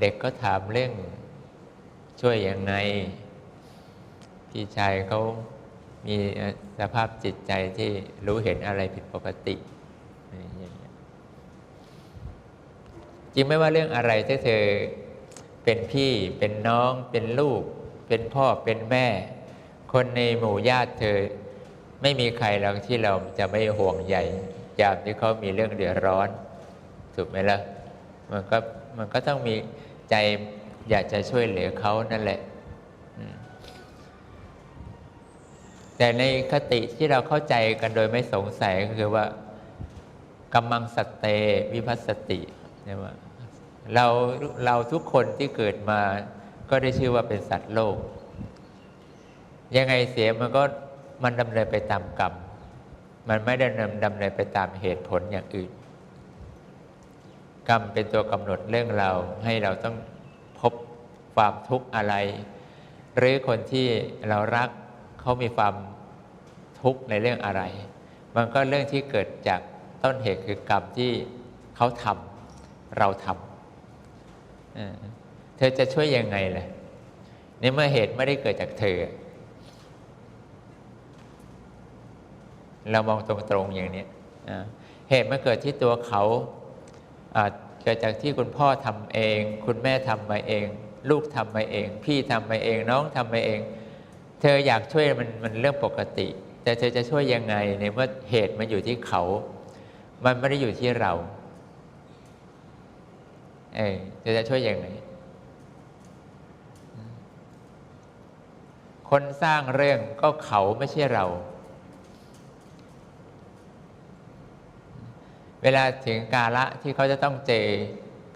เด็กก็ถามเรื่องช่วยยังไง พี่ชายเขามีสภาพจิตใจที่รู้เห็นอะไรผิดปกติ จริงไม่ว่าเรื่องอะไรถ้าเธอเป็นพี่เป็นน้องเป็นลูก เป็นพ่อเป็นแม่ คนในหมู่ญาติเธอ ไม่มีใครหรอกที่เราจะไม่ห่วงใยยามที่เขามีเรื่องเดือดร้อน ถูกไหมล่ะมันก็มันก็ต้องมี ใจอยากจะช่วยเหลือเขานั่นแหละ แต่ในคติที่เราเข้าใจกันโดยไม่สงสัยก็คือว่ากำมังสเตวิพัสติเนี่ยว่าเราเราทุกคนที่เกิดมาก็ได้ชื่อว่าเป็นสัตว์โลก ยังไงเสียมันก็มันดำเนินไปตามกรรม มันไม่ได้ดำดำเนินไปตามเหตุผลอย่างอื่น กรรมเป็นตัวกำหนดเรื่องเราให้เราต้องพบความทุกข์อะไร หรือคนที่เรารักเขามีความทุกข์ในเรื่องอะไร มันก็เรื่องที่เกิดจากต้นเหตุคือกรรมที่เขาทำเราทำเธอจะช่วยยังไงล่ะในเมื่อเหตุไม่ได้เกิดจากเธอ เรามองตรงๆอย่างนี้เหตุมันเกิดที่ตัวเขา เกิดจากที่คุณพ่อทำเอง คุณแม่ทำมาเอง ลูกทำมาเอง พี่ทำมาเอง น้องทำมาเอง เธออยากช่วยมันมันเรื่องปกติ แต่เธอจะช่วยยังไงในเมื่อเหตุมันอยู่ที่เขา มันไม่ได้อยู่ที่เราเออเธอจะช่วยยังไงคนสร้างเรื่องก็เขาไม่ใช่เรา เวลาถึงกาละที่เขาจะต้องเจ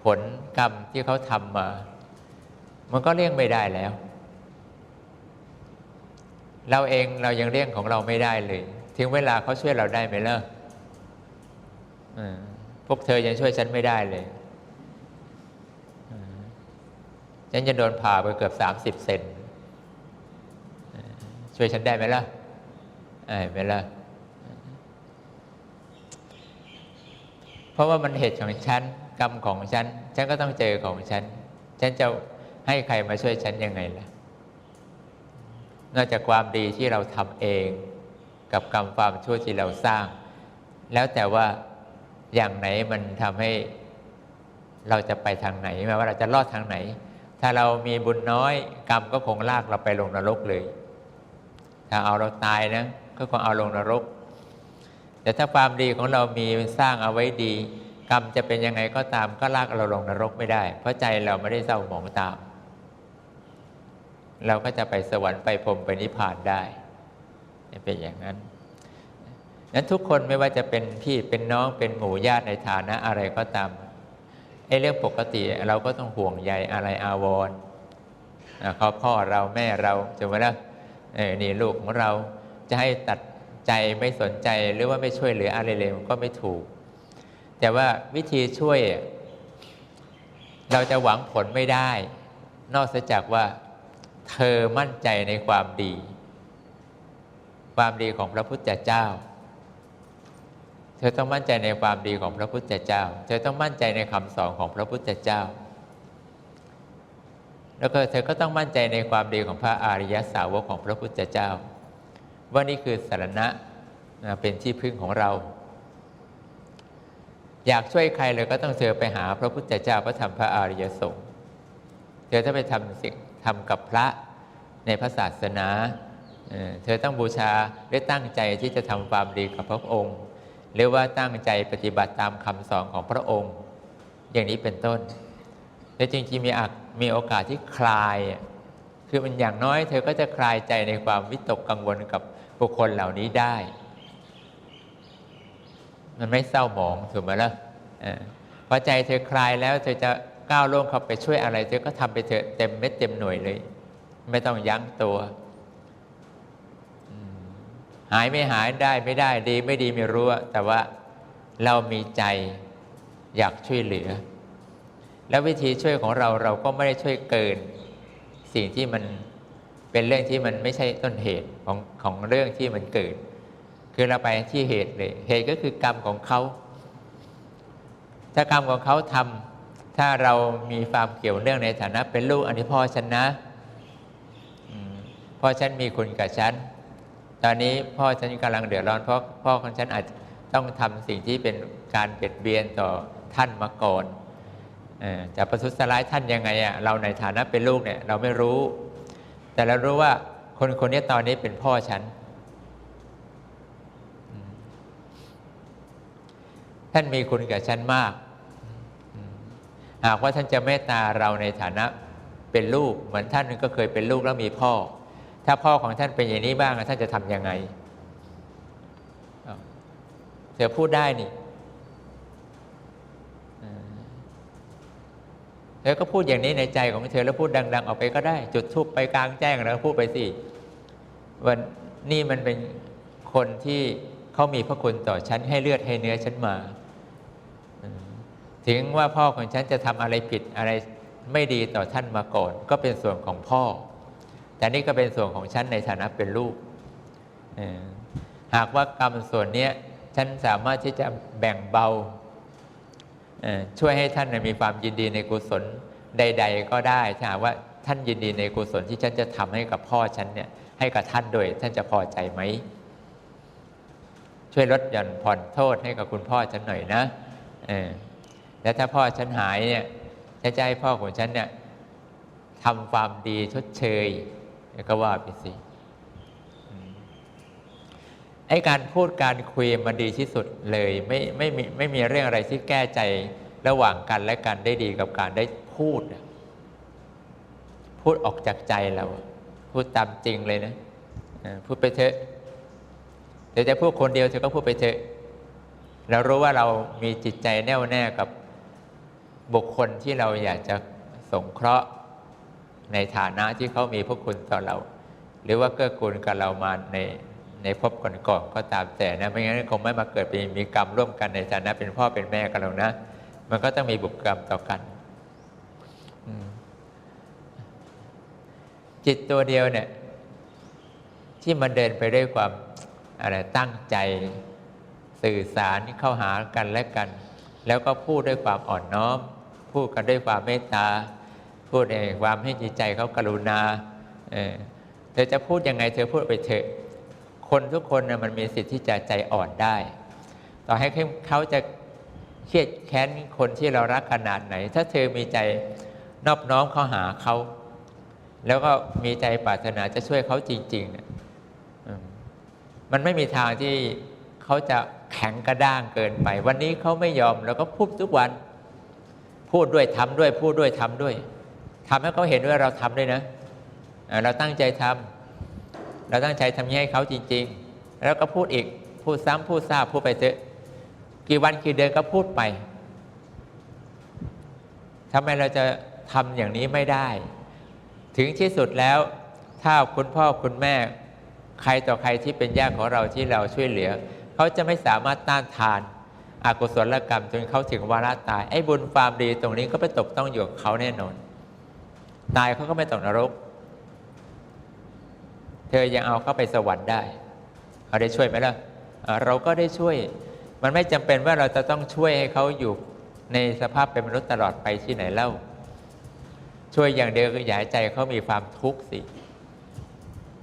ผลกรรมที่เขาทำมา มันก็เลี่ยงไม่ได้แล้ว เราเองเรายังเลี่ยงของเราไม่ได้เลย ถึงเวลาเขาช่วยเราได้ไหมเล่ะพวกเธอยังช่วยฉันไม่ได้เลยฉันจะโดนผ่าไปเกือบสามสิบเซนช่วยฉันได้ไหมล่ะไอ้ไหมล่ะ เพราะว่ามันเหตุของฉันกรรมของฉัน ฉันก็ต้องเจอของฉัน ฉันจะให้ใครมาช่วยฉันยังไงล่ะ นอกจากความดีที่เราทำเอง กับกรรมความชั่วที่เราสร้าง แล้วแต่ว่าอย่างไหนมันทำให้เราจะไปทางไหนหมายว่าเราจะรอดทางไหน ถ้าเรามีบุญน้อยกรรมก็คงลากเราไปลงนรกเลย ถ้าเอาเราตายนะก็คงเอาลงนรก แต่ถ้าความดีของเรามีสร้างเอาไว้ดี กรรมจะเป็นยังไงก็ตามก็ลากเราลงนรกไม่ได้ เพราะใจเราไม่ได้เศร้าหมองตาม เราก็จะไปสวรรค์ไปพรหมไปนิพพานได้เป็นอย่างนั้นนั้นทุกคนไม่ว่าจะเป็นพี่เป็นน้องเป็นหมู่ญาติในฐานะอะไรก็ตามไอ้เรื่องปกติเราก็ต้องห่วงใยอะไรอาวรณ์เขาพ่อเราแม่เราจะว่าแล้วเออนี่ลูกของเราจะให้ตัด ใจไม่สนใจหรือว่าไม่ช่วยเหลืออะไรเลยมันก็ไม่ถูก แต่ว่าวิธีช่วย เราจะหวังผลไม่ได้ นอกจากว่า เธอมั่นใจในความดี ความดีของพระพุทธเจ้า เธอต้องมั่นใจในความดีของพระพุทธเจ้า เธอต้องมั่นใจในคำสอนของพระพุทธเจ้า แล้วก็เธอก็ต้องมั่นใจในความดีของพระอริยสาวกของพระพุทธเจ้า ว่านี่คือสารณะเป็นที่พึ่งของเรา อยากช่วยใครเลยก็ต้องเธอไปหาพระพุทธเจ้าพระธรรมพระอริยสงฆ์เธอถ้าไปทำสิ่งทำกับพระในพระศาสนาเธอต้องบูชาหรือตั้งใจที่จะทำความดีกับพระองค์ หรือว่าตั้งใจปฏิบัติตามคำสอนของพระองค์ อย่างนี้เป็นต้นแต่จริงๆมีอักมีโอกาสที่คลาย คือมันอย่างน้อย เธอก็จะคลายใจในความวิตกกังวลกับ บุคคลเหล่านี้ได้ มันไม่เศร้าหมองถูกไหมล่ะพอใจเธอคลายแล้วเธอจะก้าวล่วงเข้าไปช่วยอะไร เธอก็ทำไปเถอะเต็มเม็ดเต็มหน่วยเลย ไม่ต้องยั้งตัว หายไม่หายได้ไม่ได้ดีไม่ดีไม่รู้ แต่ว่าเรามีใจอยากช่วยเหลือ แล้ววิธีช่วยของเราเราก็ไม่ได้ช่วยเกิน สิ่งที่มัน เป็นเรื่องที่มันไม่ใช่ต้นเหตุของของเรื่องที่มันเกิด คือเราไปที่เหตุเลยเหตุก็คือกรรมของเขา ถ้ากรรมของเขาทถ้าเรามีความเกี่ยวเนื่องในฐานะ เป็นลูกอันนี้พ่อฉันนะพ่อฉันมีคุณกับฉัน ตอนนี้พ่อฉันกำลังเดือดร้อนเพราะพ่อของฉันอาจจะต้องทำสิ่งที่เป็นการเบียดเบียนต่อท่านมาก่อนอจะประทุษร้ายท่านยังไงอะเราในฐานะเป็นลูกเนี่ยเราไม่รู้ แต่เรารู้ว่าคนคนนี้ตอนนี้เป็นพ่อฉัน ท่านมีคุณกับฉันมาก หากว่าท่านจะเมตตาเราในฐานะเป็นลูก เหมือนท่านก็เคยเป็นลูกแล้วมีพ่อ ถ้าพ่อของท่านเป็นอย่างนี้บ้างท่านจะทำยังไง เธอพูดได้นี่เออ เธอก็พูดอย่างนี้ในใจของเธอแล้วพูดดัง ๆ ออกไปก็ได้ จุดทูปไปกลางแจ้งแล้วพูดไปสิวันนี่มันเป็นคนที่เขามีพระคุณต่อฉันให้เลือดให้เนื้อฉันมา ถึงว่าพ่อของฉันจะทำอะไรผิดอะไรไม่ดีต่อท่านมาก่อน ก็เป็นส่วนของพ่อ แต่นี่ก็เป็นส่วนของฉันในฐานะเป็นลูก หากว่ากรรมส่วนนี้ฉันสามารถที่จะแบ่งเบา ช่วยให้ท่านมีความยินดีในกุศลใด ๆ ก็ได้ถ้าหากว่าท่านยินดีในกุศลที่ฉันจะทำให้กับพ่อฉันเนี่ยให้กับท่านโดยท่านจะพอใจไหมช่วยลดหย่อนผ่อนโทษให้กับคุณพ่อฉันหน่อยนะเออแล้วถ้าพ่อฉันหายเนี่ยฉันจะให้พ่อของฉันเนี่ยทำความดีชดเชยแล้วก็ว่าไปสิ ไอ้การพูดการคุยมันดีที่สุดเลยไม่ไม่มีไม่มีเรื่องอะไรที่แก้ใจระหว่างกันและกันได้ดีกับการได้พูด พูดออกจากใจเรา พูดตามจริงเลยนะพูดไปเถอะเดี๋ยวจะพูดคนเดียวเธอก็พูดไปเถอะเรารู้ว่าเรามีจิตใจแน่วแน่กับบุคคลที่เราอยากจะสงเคราะห์ในฐานะที่เขามีพระคุณต่อเรา หรือว่าเกื้อกูลกับเรามาใน ในภพก่อนๆกก็ตามแต่นะไม่งั้นคงไม่มาเกิดเป็นมีกรรมร่วมกันในฐานะเป็นพ่อเป็นแม่กันหรอกนะ มันก็ต้องมีบุพกรรมต่อกัน จิตตัวเดียวเนี่ย ที่มันเดินไปด้วยความอะไรตั้งใจสื่อสารเข้าหากันและกัน แล้วก็พูดด้วยความอ่อนน้อม พูดกันด้วยความเมตตา พูดในความให้จิตใจเขากรุณาเออเธอจะพูดยังไงเธอพูดไปเถอะ คนทุกคนนะมันมีสิทธิ์ที่จะใจอ่อนได้ ต่อให้เขาจะเครียดแค้นคนที่เรารักขนาดไหน ถ้าเธอมีใจนอบน้อมเข้าหาเขา แล้วก็มีใจปรารถนาจะช่วยเขาจริงๆเนี่ยมันไม่มีทางที่เขาจะแข็งกระด้างเกินไป วันนี้เขาไม่ยอมเราก็พูดทุกวัน พูดด้วยทำด้วย พูดด้วยทำด้วยทำให้เขาเห็นว่าเราทำด้วยนะเอ่อเราตั้งใจทำ เราตั้งใจทำให้เขาจริง ๆ แล้วก็พูดอีก พูดซ้ำพูดซาบพูดไปเถอะกี่วันกี่เดือนก็พูดไปทำไมเราจะทำอย่างนี้ไม่ได้ ถึงที่สุดแล้ว ถ้าคุณพ่อคุณแม่ ใครต่อใครที่เป็นญาติของเราที่เราช่วยเหลือ เขาจะไม่สามารถต้านทานอากุศลกรรมจนเขาถึงวาระตาย ไอ้บุญความดีตรงนี้ก็ไปตกต้องอยู่กับเขาแน่นอน ตายเขาก็ไม่ตกนรก เธอยังเอาเข้าไปสวรรค์ได้เขาได้ช่วยไหมล่ะเราก็ได้ช่วย มันไม่จำเป็นว่าเราจะต้องช่วยให้เขาอยู่ในสภาพเป็นมนุษย์ตลอดไปที่ไหนเล่า ช่วยอย่างเดียวคืออย่าให้ใจเขามีความทุกข์สิ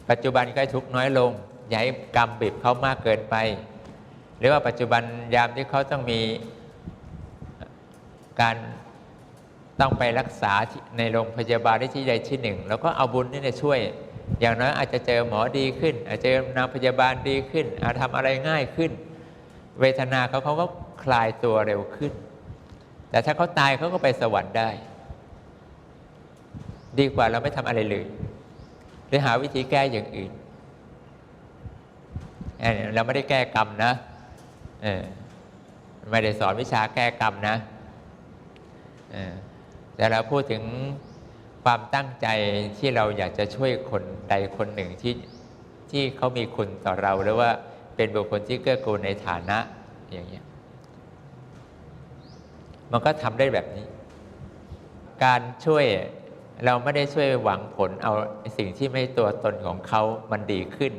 ปัจจุบันก็ทุกข์น้อยลงอย่าให้กรรมบีบเขามากเกินไป หรือว่าปัจจุบันยามที่เขาต้องมีการต้องไปรักษาในโรงพยาบาลที่ใดที่หนึ่ง แล้วก็เอาบุญนี่เนี่ยช่วย อย่างน้อยอาจจะเจอหมอดีขึ้น อาจจะเจอนางพยาบาลดีขึ้น อาจทำอะไรง่ายขึ้น เวทนาเขาเขาก็คลายตัวเร็วขึ้น แต่ถ้าเขาตายเขาก็ไปสวรรค์ได้ ดีกว่าเราไม่ทำอะไรเลยหรือหาวิธีแก้อย่างอื่นเราไม่ได้แก้กรรมนะไม่ได้สอนวิชาแก้กรรมนะแต่เราพูดถึง ความตั้งใจที่เราอยากจะช่วยคนใดคนหนึ่งที่ที่เขามีคุณต่อเราหรือว่าเป็นบุคคลที่เกื้อกูลในฐานะอย่างเงี้ยมันก็ทำได้แบบนี้ การช่วยเราไม่ได้ช่วยหวังผลเอาสิ่งที่ไม่ตัวตนของเขามันดีขึ้น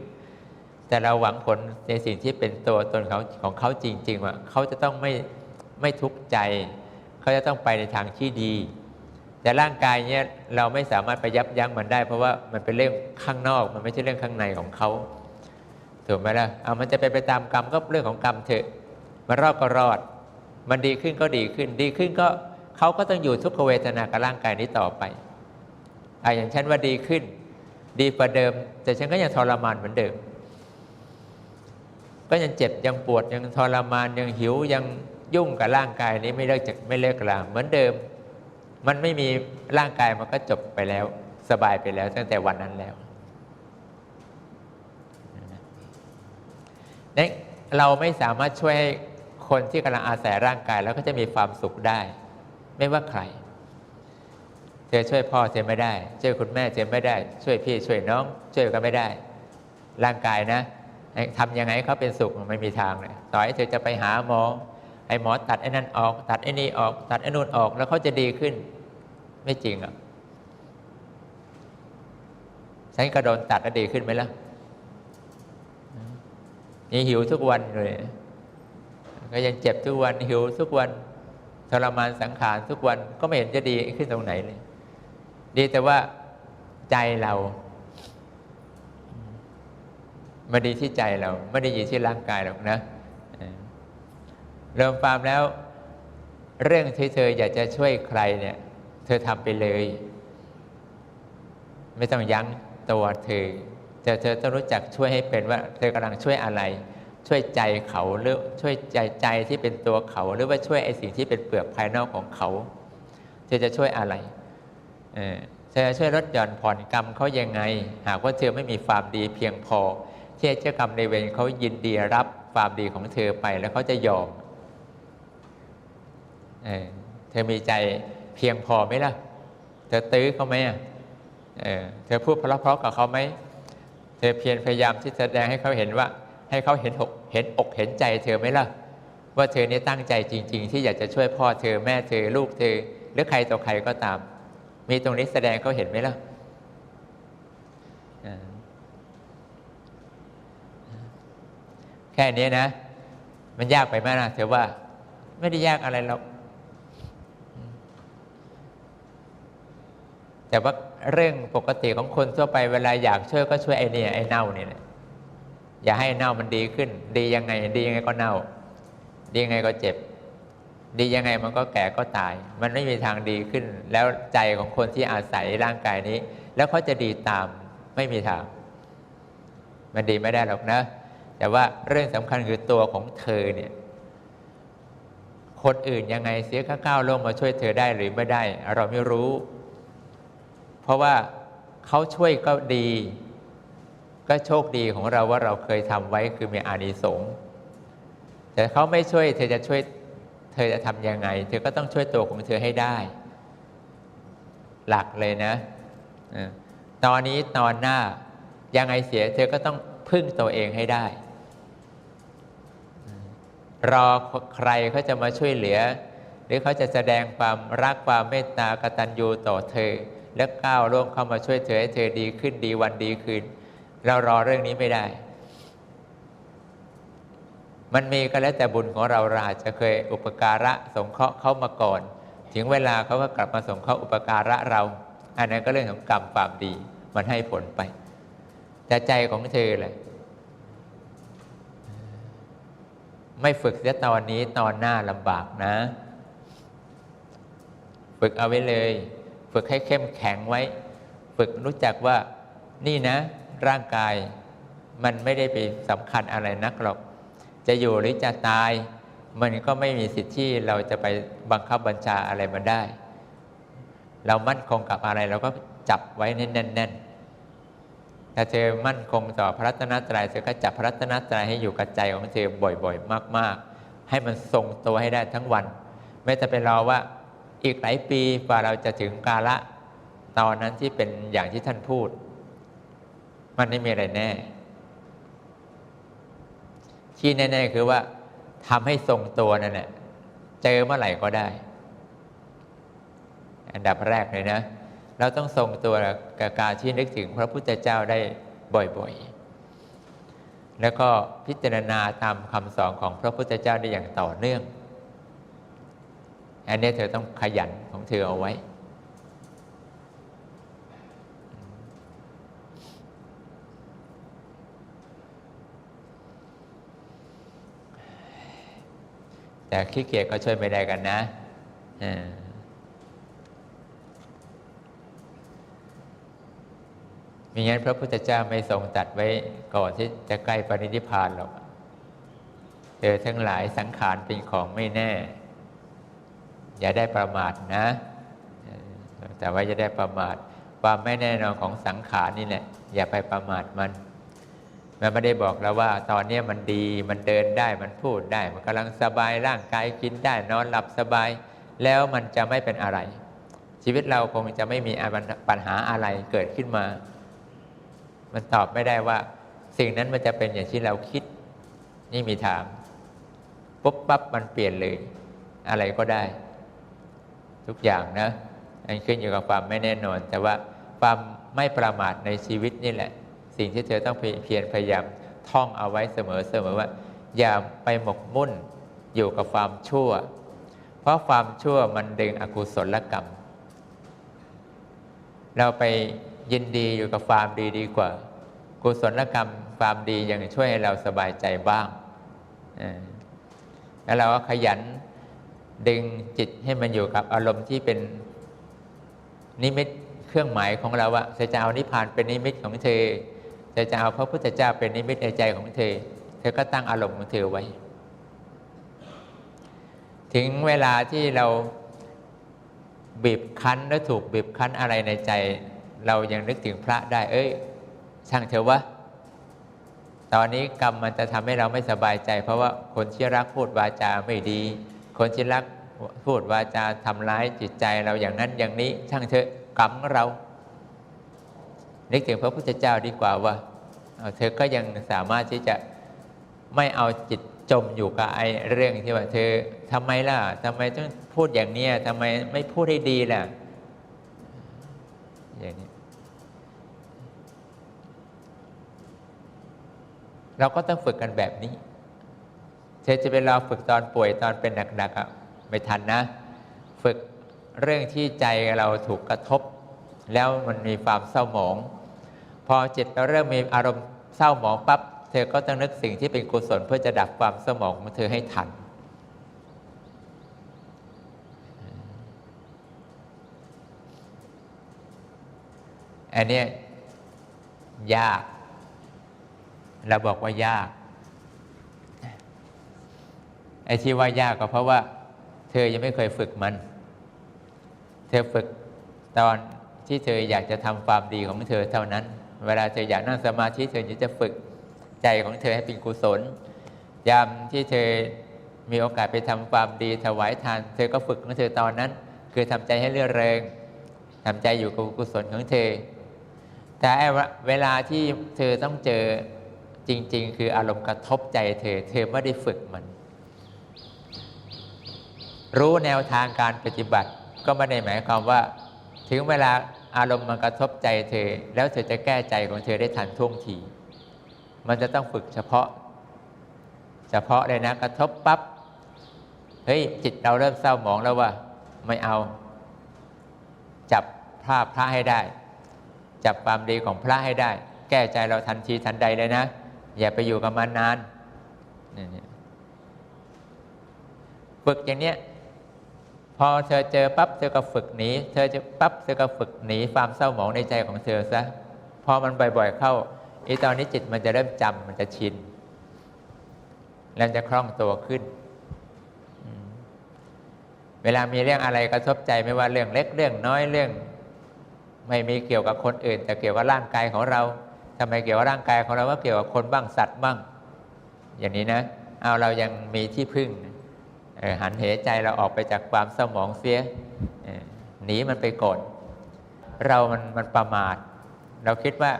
แต่เราหวังผลในสิ่งที่เป็นตัวตนของของเขาจริง ๆ ว่าเขาจะต้องไม่ไม่ทุกข์ใจ เขาจะต้องไปในทางที่ดี แต่ร่างกายเนี่ยเราไม่สามารถไปยับยั้งมันได้ เพราะว่ามันเป็นเรื่องข้างนอก มันไม่ใช่เรื่องข้างในของเขาถูกไหมล่ะเอามันจะไปไปตามกรรมก็เรื่องของกรรมเถอะมันรอดก็รอด มันดีขึ้นก็ดีขึ้น ดีขึ้นก็เขาก็ต้องอยู่ทุกขเวทนากับร่างกายนี้ต่อไปอะอย่างฉันว่าดีขึ้น ดีกว่าเดิม แต่ฉันก็ยังทรมานเหมือนเดิม ก็ยังเจ็บยังปวดยังทรมานยังหิวยังยุ่งกับร่างกายนี้ไม่เลิกจากไม่เลิกลาเหมือนเดิม มันไม่มีร่างกายมันก็จบไปแล้ว สบายไปแล้วตั้งแต่วันนั้นแล้วนี่เราไม่สามารถช่วยคนที่กำลังอาศัยร่างกายแล้วก็จะมีความสุขได้ ไม่ว่าใคร เธอช่วยพ่อเธอไม่ได้ ช่วยคุณแม่เธอไม่ได้ ช่วยพี่ช่วยน้อง ช่วยกันไม่ได้ ร่างกายนะทำยังไงเขาเป็นสุขไม่มีทางเลยต่อให้เธอจะไปหาหมอ ไอ้หมอตัดไอ้นั่นออก ตัดไอ้นี่ออก ตัดไอ้นู่นออก แล้วเขาจะดีขึ้น ไม่จริงอะฉันก็โดนตัดแล้วดีขึ้นไหมล่ะนี่หิวทุกวันเลยก็ยังเจ็บทุกวันหิวทุกวันทรมานสังขารทุกวันก็ไม่เห็นจะดีขึ้นตรงไหนเลย ดีแต่ว่าใจเราไม่ดีที่ใจเรา ไม่ได้อยู่ที่ร่างกายหรอกนะ เริ่มฟาร์มแล้ว เรื่องที่เธออยากจะช่วยใครเนี่ย เธอทำไปเลย ไม่ต้องยั้งตัวเธอแต่เธอต้องรู้จักช่วยให้เป็นว่า เธอกำลังช่วยอะไร ช่วยใจเขาหรือช่วยใจใจที่เป็นตัวเขา หรือว่าช่วยไอสิ่งที่เป็นเปลือกภายนอกของเขา เธอจะช่วยอะไรเเธอจะช่วยลดหย่อนผ่อนกรรมเขายังไง หากว่าเธอไม่มีความดีเพียงพอที่เจ้ากรรมในเวรเขายินดีรับความดีของเธอไปแล้วเขาจะยอม เเธอมีใจเพียงพอไหมล่ะ เธอตื้อเขาไหมอะเเธอพูดเพราะๆกับเขาไหม เธอเพียรพยายามที่จะแสดงให้เขาเห็นว่า ให้เขาเห็นอกเห็นอกเห็นใจเธอไหมล่ะ ว่าเธอนี่ตั้งใจจริง ๆ ที่อยากจะช่วยพ่อเธอแม่เธอลูกเธอ หรือใครต่อใครก็ตาม มีตรงนี้แสดงเขาเห็นไหมล่ะแค่นี้นะ มันยากไปไหมนะเธอว่า ไม่ได้ยากอะไรหรอก แต่ว่าเรื่องปกติของคนทั่วไปเวลาอยากช่วยก็ช่วยไอ้นี่ยไอ้เน่าเนี่แหละอย่าให้เน่ามันดีขึ้น ดียังไง ดียังไงก็เน่า ดียังไงก็เจ็บ ดียังไงมันก็แก่ก็ตาย มันไม่มีทางดีขึ้น แล้วใจของคนที่อาศัยร่างกายนี้ แล้วเขาจะดีตามไม่มีทาง มันดีไม่ได้หรอกนะ แต่ว่าเรื่องสำคัญคือตัวของเธอเนี่ยคนอื่นยังไงเสียข้าก้าวลงมาช่วยเธอได้หรือไม่ได้ เราไม่รู้ ราะว่าเขาช่วยก็ดี ก็โชคดีของเราว่าเราเคยทำไว้คือมีอานิสงส์แต่เขาไม่ช่วยเธอจะช่วยเธอจะทำยังไง เธอก็ต้องช่วยตัวของเธอให้ได้ หลักเลยนะตอนนี้ตอนหน้ายังไงเสีย เธอก็ต้องพึ่งตัวเองให้ได้ รอใครเขาจะมาช่วยเหลือ หรือเขาจะแสดงความรักความเมตตากตัญญูต่อเธอ และก้าวล่วงเข้ามาช่วยเธอให้เธอดีขึ้นดีวันดีคืน เรารอเรื่องนี้ไม่ได้ มันมีก็แล้วแต่บุญของเราเราอาจจะเคยอุปการะสงเคราะห์เขามาก่อน ถึงเวลาเขาก็กลับมาสงเคราะห์อุปการะเรา อันนั้นก็เรื่องของกรรมความดี มันให้ผลไป แต่ใจของเธอแหละไม่ฝึกเสียตอนนี้ตอนหน้าลำบากนะ ฝึกเอาไว้เลย ฝึกให้เข้มแข็งไว้ ฝึกรู้จักว่านี่นะ ร่างกายมันไม่ได้ไปสำคัญอะไรนักหรอก จะอยู่หรือจะตาย มันก็ไม่มีสิทธิ์ที่เราจะไปบังคับบัญชาอะไรมันได้ เรามั่นคงกับอะไรเราก็จับไว้แน่นๆถ้าเธอมั่นคงต่อพระรัตนตรัยเธอก็จับพระรัตนตรัยให้อยู่กับใจของเธอบ่อยๆ มาก ๆ ให้มันทรงตัวให้ได้ทั้งวัน ไม่จะเป็นรอว่า อีกหลายปีกว่าเราจะถึงกาละตอนนั้นที่เป็นอย่างที่ท่านพูด มันไม่มีอะไรแน่ ที่แน่ ๆ คือว่าทำให้ทรงตัวนั่นแหละเจอเมื่อไหร่ก็ได้ อันดับแรกเลยนะ เราต้องทรงตัวกับการที่นึกถึงพระพุทธเจ้าได้บ่อยๆ แล้วก็พิจารณาตามคำสอนของพระพุทธเจ้าได้อย่างต่อเนื่อง อันนี้เธอต้องขยันของเธอเอาไว้ แต่ขี้เกียจก็ช่วยไม่ได้กันนะมีงั้นพระพุทธเจ้าไม่ทรงตัดไว้ก่อนที่จะใกล้ปรินิพพานหรอกเธอทั้งหลายสังขารเป็นของไม่แน่ อย่าได้ประมาทนะ แต่ว่าจะได้ประมาทความไม่แน่นอนของสังขารนี่แหละอย่าไปประมาทมันมันไม่ได้บอกแล้วว่า ตอนนี้มันดีมันเดินได้มันพูดได้ มันกำลังสบายร่างกายกินได้นอนหลับสบาย แล้วมันจะไม่เป็นอะไร ชีวิตเราคงจะไม่มีปัญหาอะไรเกิดขึ้นมา มันตอบไม่ได้ว่า สิ่งนั้นมันจะเป็นอย่างที่เราคิด นี่มีถามปุ๊บปั๊บมันเปลี่ยนเลย อะไรก็ได้ ทุกอย่างนะอันขึ้นอยู่กับความไม่แน่นอน แต่ว่าความไม่ประมาทในชีวิตนี่แหละ สิ่งที่เธอต้องเพียรพยายามท่องเอาไว้เสมอเสมอว่า อย่าไปหมกมุ่นอยู่กับความชั่ว เพราะความชั่วมันดึงอกุศลกรรม เราไปยินดีอยู่กับความดีดีกว่า กุศลกรรมความดียังช่วยให้เราสบายใจบ้างแล้วเราก็ขยัน ดึงจิตให้มันอยู่กับอารมณ์ที่เป็นนิมิตเครื่องหมายของเราว่าจะเอานิพพานเป็นนิมิตของเธอจะจะเอาพระพุทธเจ้าเป็นนิมิตในใจของเธอ เธอก็ตั้งอารมณ์ของเธอไว้ ถึงเวลาที่เราบีบคั้นและถูกบีบคั้นอะไรในใจ เรายังนึกถึงพระได้ เอ้ย ช่างเถอะวะตอนนี้กรรมมันจะทำให้เราไม่สบายใจ เพราะว่าคนที่รักพูดวาจาไม่ดี คนที่รักพูดวาจาทำร้ายจิตใจเราอย่างนั้นอย่างนี้ ช่างเถอะกรรมเรานึกถึงพระพุทธเจ้าดีกว่าว่าเธอก็ยังสามารถที่จะไม่เอาจิตจมอยู่กับไอ้เรื่องที่ว่า เธอทำไมล่ะทำไมต้องพูดอย่างนี้ทำไมไม่พูดให้ดีล่ะอย่างนี้เราก็ต้องฝึกกันแบบนี้ เธอจะเป็นเราฝึกตอนป่วยตอนเป็นหนักๆอะไม่ทันนะ ฝึกเรื่องที่ใจเราถูกกระทบ แล้วมันมีความเศร้าหมอง พอจิตเราเริ่มมีอารมณ์เศร้าหมองปั๊บเธอก็ต้องนึกสิ่งที่เป็นกุศลเพื่อจะดับความเศร้าหมองของเธอให้ทันอันนี้ยาก เราบอกว่ายาก ไอ้ที่ว่ายากก็เพราะว่า เธอยังไม่เคยฝึกมัน เธอฝึกตอนที่เธออยากจะทำความดีของเธอเท่านั้น เวลาเธออยากนั่งสมาธิเธอจะฝึกใจของเธอให้เป็นกุศล ยามที่เธอมีโอกาสไปทำความดีถวายทาน เธอก็ฝึกของเธอตอนนั้น คือทำใจให้เรื่อเริงทำใจอยู่กับกุศลของเธอ แต่เวลาที่เธอต้องเจอจริง ๆ คืออารมณ์กระทบใจเธอ เธอไม่ได้ฝึกมัน รู้แนวทางการปฏิบัติ ก็ไม่ได้หมายความว่า ถึงเวลาอารมณ์มันกระทบใจเธอ แล้วเธอจะแก้ใจของเธอได้ทันท่วงที มันจะต้องฝึกเฉพาะ เฉพาะเลยนะกระทบปับ๊บเฮ้ยจิตเราเริ่มเศร้าหมองแล้วว่า ไม่เอา จับภาพพระให้ได้ จับความดีของพระให้ได้ แก้ใจเราทันทีทันใดเลยนะ อย่าไปอยู่กับมันนานฝึกอย่างเนี้ย พอเธอเจอปั๊บเธอก็ฝึกหนีเธอจะปั๊บเธอก็ฝึกหนีความเศร้าหมองในใจของเธอซะพอมันบ่อยๆเข้าไอ้ตอนนี้จิตมันจะเริ่มจำมันจะชินแล้วจะคล่องตัวขึ้น เวลามีเรื่องอะไรกระทบใจไม่ว่าเรื่องเล็กเรื่องน้อยเรื่อง ไม่มีเกี่ยวกับคนอื่น แต่เกี่ยวกับร่างกายของเราทำไมเกี่ยวกับร่างกายของเราก็เกี่ยวกับคนบ้างสัตว์บ้าง อย่างนี้นะ เอาเรายังมีที่พึ่ง หันเหใจเราออกไปจากความสมองเสียหนีมันไปกดเรามันมันประมาท เราคิดว่า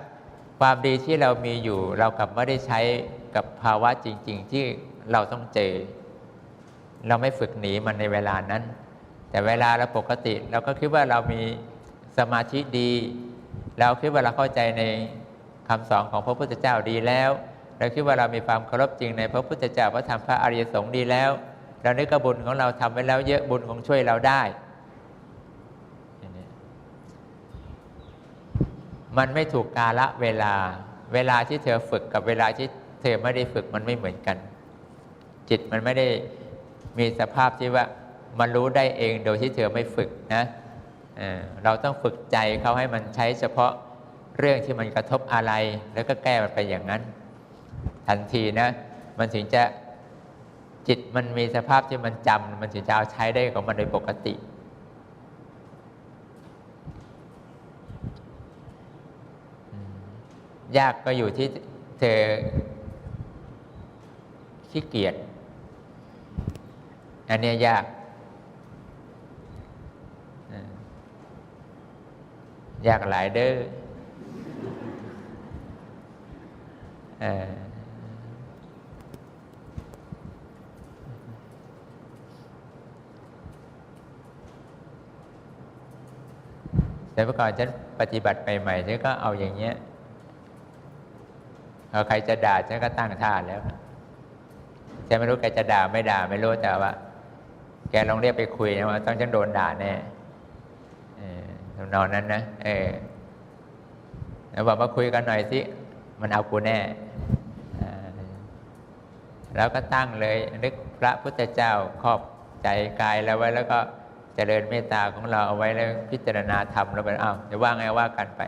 ความดีที่เรามีอยู่ เรากลับไม่ได้ใช้กับภาวะจริง ๆ ที่เราต้องเจอ เราไม่ฝึกหนีมันในเวลานั้น แต่เวลาเราปกติ เราก็คิดว่าเรามีสมาธิดี เราคิดว่าเราเข้าใจในคำสอนของพระพุทธเจ้าดีแล้ว เราคิดว่าเรามีความเคารพจริงในพระพุทธเจ้าพระธรรมพระอริยสงฆ์ดีแล้ว เรานึกว่าบุญของเราทำไว้แล้วเยอะบุญของช่วยเราได้ มันไม่ถูกกาละเวลา เวลาที่เธอฝึกกับเวลาที่เธอไม่ได้ฝึกมันไม่เหมือนกัน จิตมันไม่ได้มีสภาพที่ว่ามันรู้ได้เองโดยที่เธอไม่ฝึกนะเออเราต้องฝึกใจเขาให้มันใช้เฉพาะเรื่องที่มันกระทบอะไร แล้วก็แก้มันไปอย่างนั้น ทันทีนะ มันถึงจะ จิตมันมีสภาพที่มันจำมันถึงจะเอาใช้ได้ของมันโดยปกติ ยากก็อยู่ที่เธอขี้เกียจอันเนี้ยยาก ยากหลายเด้อเออ แต่เมื่อก่อนฉันปฏิบัติใหม่ๆฉันก็เอาอย่างเงี้ยเอใครจะด่าฉันก็ตั้งท่าแล้วฉันไม่รู้แกจะด่าไม่ด่าไม่รู้แต่ว่า แกลองเรียกไปคุยนะว่าต้องฉันโดนด่าแน่เออนองนั้นนะเออแล้วบอกมาคุยกันหน่อยสิมันเอากูแน่แล้วก็ตั้งเลยนึกพระพุทธเจ้าครอบใจกายแล้วไว้แล้วก็ เจริญเมตตาของเราเอาไว้แล้วพิจารณาธรรมแล้วไปอ้าวจะว่าไงว่ากันไป